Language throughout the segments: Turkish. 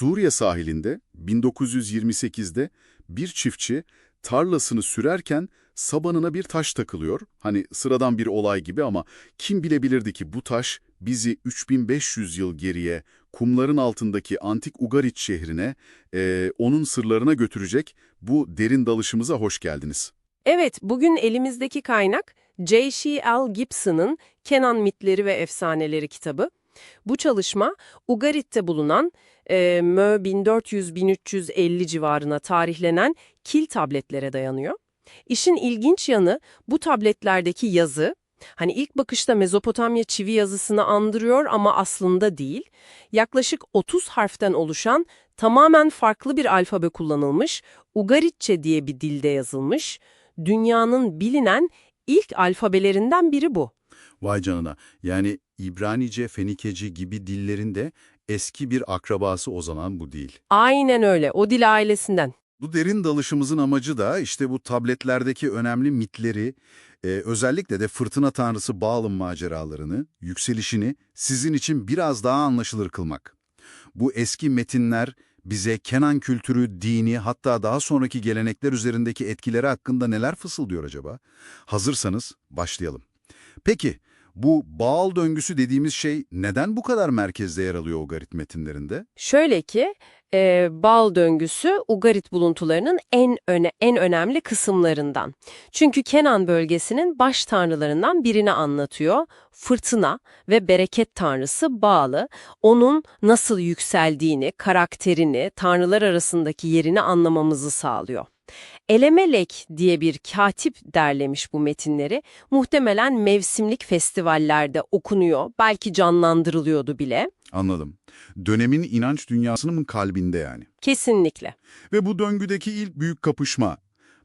Suriye sahilinde 1928'de bir çiftçi tarlasını sürerken sabanına bir taş takılıyor. Hani sıradan bir olay gibi ama kim bilebilirdi ki bu taş bizi 3500 yıl geriye kumların altındaki antik Ugarit şehrine, eee, onun sırlarına götürecek bu derin dalışımıza hoş geldiniz. Evet, bugün elimizdeki kaynak J.C. L. Gibson'ın Kenan Mitleri ve Efsaneleri kitabı. Bu çalışma Ugarit'te bulunan e, Mö 1400-1350 civarına tarihlenen kil tabletlere dayanıyor. İşin ilginç yanı bu tabletlerdeki yazı, hani ilk bakışta Mezopotamya çivi yazısını andırıyor ama aslında değil, yaklaşık 30 harften oluşan tamamen farklı bir alfabe kullanılmış, Ugaritçe diye bir dilde yazılmış, dünyanın bilinen ilk alfabelerinden biri bu. Vay canına. Yani İbranice, Fenikeci gibi dillerin de eski bir akrabası o zaman bu değil. Aynen öyle, o dil ailesinden. Bu derin dalışımızın amacı da işte bu tabletlerdeki önemli mitleri, e, özellikle de fırtına tanrısı Baal'ın maceralarını, yükselişini sizin için biraz daha anlaşılır kılmak. Bu eski metinler bize Kenan kültürü, dini hatta daha sonraki gelenekler üzerindeki etkileri hakkında neler fısıldıyor acaba? Hazırsanız başlayalım. Peki bu Baal döngüsü dediğimiz şey neden bu kadar merkezde yer alıyor Ugarit metinlerinde? Şöyle ki, e, bal döngüsü Ugarit buluntularının en öne en önemli kısımlarından. Çünkü Kenan bölgesinin baş tanrılarından birini anlatıyor. Fırtına ve bereket tanrısı Baal'ı, onun nasıl yükseldiğini, karakterini, tanrılar arasındaki yerini anlamamızı sağlıyor. Elemelek diye bir katip derlemiş bu metinleri. Muhtemelen mevsimlik festivallerde okunuyor, belki canlandırılıyordu bile. Anladım. Dönemin inanç dünyasının kalbinde yani. Kesinlikle. Ve bu döngüdeki ilk büyük kapışma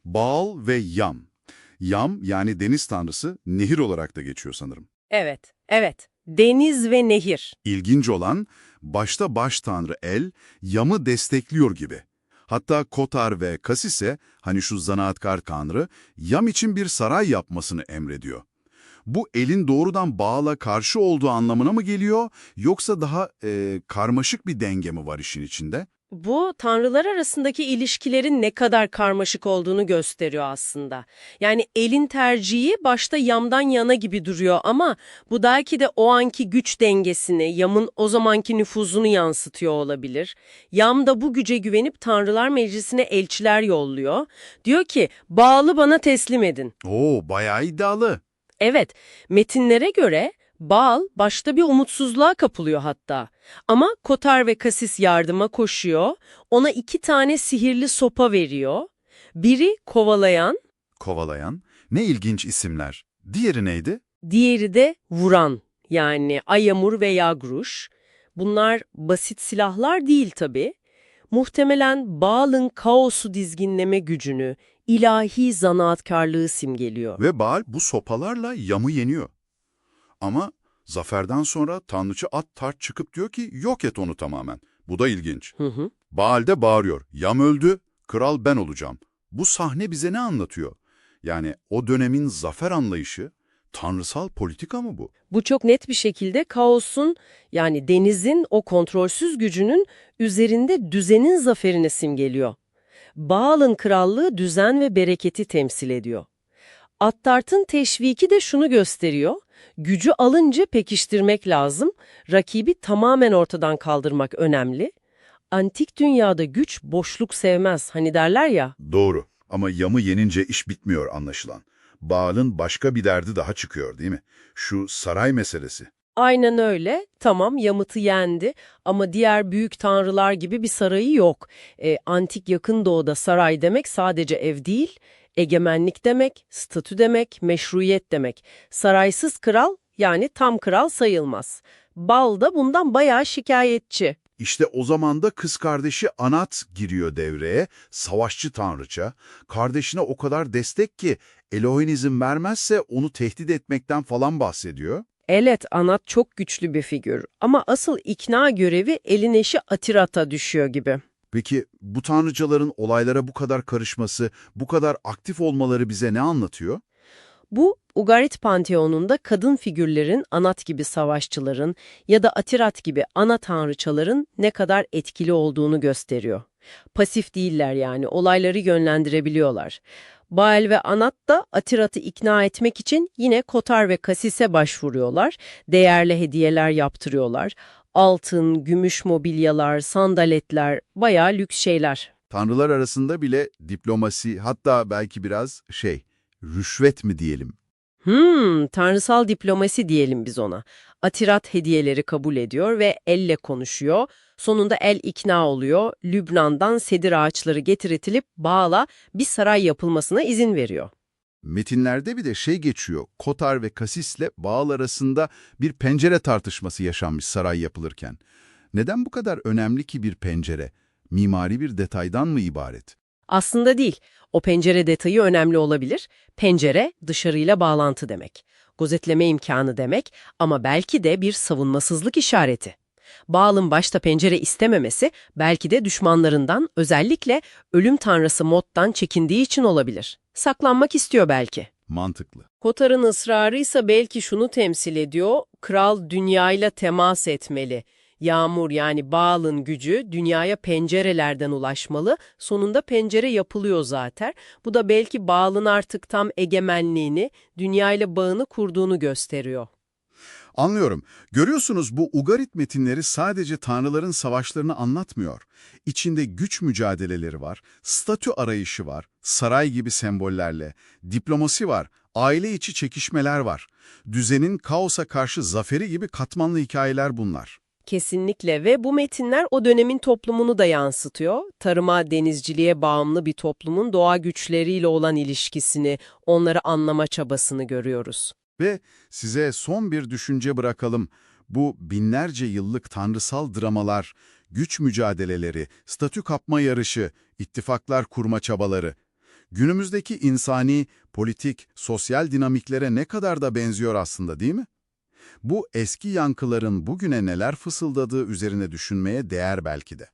Baal ve Yam. Yam yani deniz tanrısı nehir olarak da geçiyor sanırım. Evet, evet. Deniz ve nehir. İlginç olan başta baş tanrı El, Yam'ı destekliyor gibi. Hatta Kotar ve Kasise, hani şu zanaatkar tanrı, Yam için bir saray yapmasını emrediyor. Bu elin doğrudan Baal'a karşı olduğu anlamına mı geliyor, yoksa daha e, karmaşık bir denge mi var işin içinde? Bu tanrılar arasındaki ilişkilerin ne kadar karmaşık olduğunu gösteriyor aslında. Yani elin tercihi başta yamdan yana gibi duruyor ama bu belki de o anki güç dengesini, yamın o zamanki nüfuzunu yansıtıyor olabilir. Yam da bu güce güvenip tanrılar meclisine elçiler yolluyor. Diyor ki, bağlı bana teslim edin. Oo, bayağı iddialı. Evet, metinlere göre Baal başta bir umutsuzluğa kapılıyor hatta. Ama Kotar ve Kasis yardıma koşuyor, ona iki tane sihirli sopa veriyor. Biri kovalayan, Kovalayan. Ne ilginç isimler. Diğeri neydi? diğeri de vuran. Yani Ayamur ve Yagruş. Bunlar basit silahlar değil tabii. Muhtemelen Baal'ın kaosu dizginleme gücünü, ilahi zanaatkarlığı simgeliyor. Ve Baal bu sopalarla Yam'ı yeniyor. Ama zaferden sonra tanrıçı at tart çıkıp diyor ki yok et onu tamamen. Bu da ilginç. Hı hı. Baal de bağırıyor. Yam öldü, kral ben olacağım. Bu sahne bize ne anlatıyor? Yani o dönemin zafer anlayışı, tanrısal politika mı bu? Bu çok net bir şekilde kaosun yani denizin o kontrolsüz gücünün üzerinde düzenin zaferini simgeliyor. Baal'ın krallığı düzen ve bereketi temsil ediyor. Attart'ın teşviki de şunu gösteriyor. Gücü alınca pekiştirmek lazım, rakibi tamamen ortadan kaldırmak önemli. Antik dünyada güç boşluk sevmez hani derler ya. Doğru. Ama Yam'ı yenince iş bitmiyor anlaşılan. Baal'ın başka bir derdi daha çıkıyor değil mi? Şu saray meselesi. Aynen öyle. Tamam Yamıt'ı yendi ama diğer büyük tanrılar gibi bir sarayı yok. E, antik yakın doğuda saray demek sadece ev değil, egemenlik demek, statü demek, meşruiyet demek. Saraysız kral yani tam kral sayılmaz. Bal da bundan bayağı şikayetçi. İşte o zaman da kız kardeşi Anat giriyor devreye, savaşçı tanrıça. Kardeşine o kadar destek ki Elohim izin vermezse onu tehdit etmekten falan bahsediyor. Evet, Anat çok güçlü bir figür ama asıl ikna görevi elin eşi Atirat'a düşüyor gibi. Peki bu tanrıçaların olaylara bu kadar karışması, bu kadar aktif olmaları bize ne anlatıyor? Bu Ugarit Panteonu'nda kadın figürlerin, Anat gibi savaşçıların ya da Atirat gibi ana tanrıçaların ne kadar etkili olduğunu gösteriyor. Pasif değiller yani, olayları yönlendirebiliyorlar. Baal ve Anat da Atirat'ı ikna etmek için yine Kotar ve Kasis'e başvuruyorlar, değerli hediyeler yaptırıyorlar. Altın, gümüş mobilyalar, sandaletler, bayağı lüks şeyler. Tanrılar arasında bile diplomasi hatta belki biraz şey, rüşvet mi diyelim? Hmm, tanrısal diplomasi diyelim biz ona. Atirat hediyeleri kabul ediyor ve elle konuşuyor. Sonunda el ikna oluyor. Lübnan'dan sedir ağaçları getiritilip Baal'a bir saray yapılmasına izin veriyor. Metinlerde bir de şey geçiyor, Kotar ve Kasis'le Baal arasında bir pencere tartışması yaşanmış saray yapılırken. Neden bu kadar önemli ki bir pencere? Mimari bir detaydan mı ibaret? Aslında değil. O pencere detayı önemli olabilir. Pencere dışarıyla bağlantı demek. Gözetleme imkanı demek ama belki de bir savunmasızlık işareti. Baal'ın başta pencere istememesi belki de düşmanlarından özellikle ölüm tanrısı Mot'tan çekindiği için olabilir. Saklanmak istiyor belki. Mantıklı. Kotar'ın ısrarı ise belki şunu temsil ediyor, kral dünyayla temas etmeli. Yağmur yani Baal'ın gücü dünyaya pencerelerden ulaşmalı. Sonunda pencere yapılıyor zaten. Bu da belki Baal'ın artık tam egemenliğini, dünyayla bağını kurduğunu gösteriyor. Anlıyorum. Görüyorsunuz bu Ugarit metinleri sadece tanrıların savaşlarını anlatmıyor. İçinde güç mücadeleleri var, statü arayışı var, saray gibi sembollerle, diplomasi var, aile içi çekişmeler var. Düzenin kaosa karşı zaferi gibi katmanlı hikayeler bunlar. Kesinlikle ve bu metinler o dönemin toplumunu da yansıtıyor. Tarıma, denizciliğe bağımlı bir toplumun doğa güçleriyle olan ilişkisini, onları anlama çabasını görüyoruz. Ve size son bir düşünce bırakalım. Bu binlerce yıllık tanrısal dramalar, güç mücadeleleri, statü kapma yarışı, ittifaklar kurma çabaları, günümüzdeki insani, politik, sosyal dinamiklere ne kadar da benziyor aslında değil mi? Bu eski yankıların bugüne neler fısıldadığı üzerine düşünmeye değer belki de.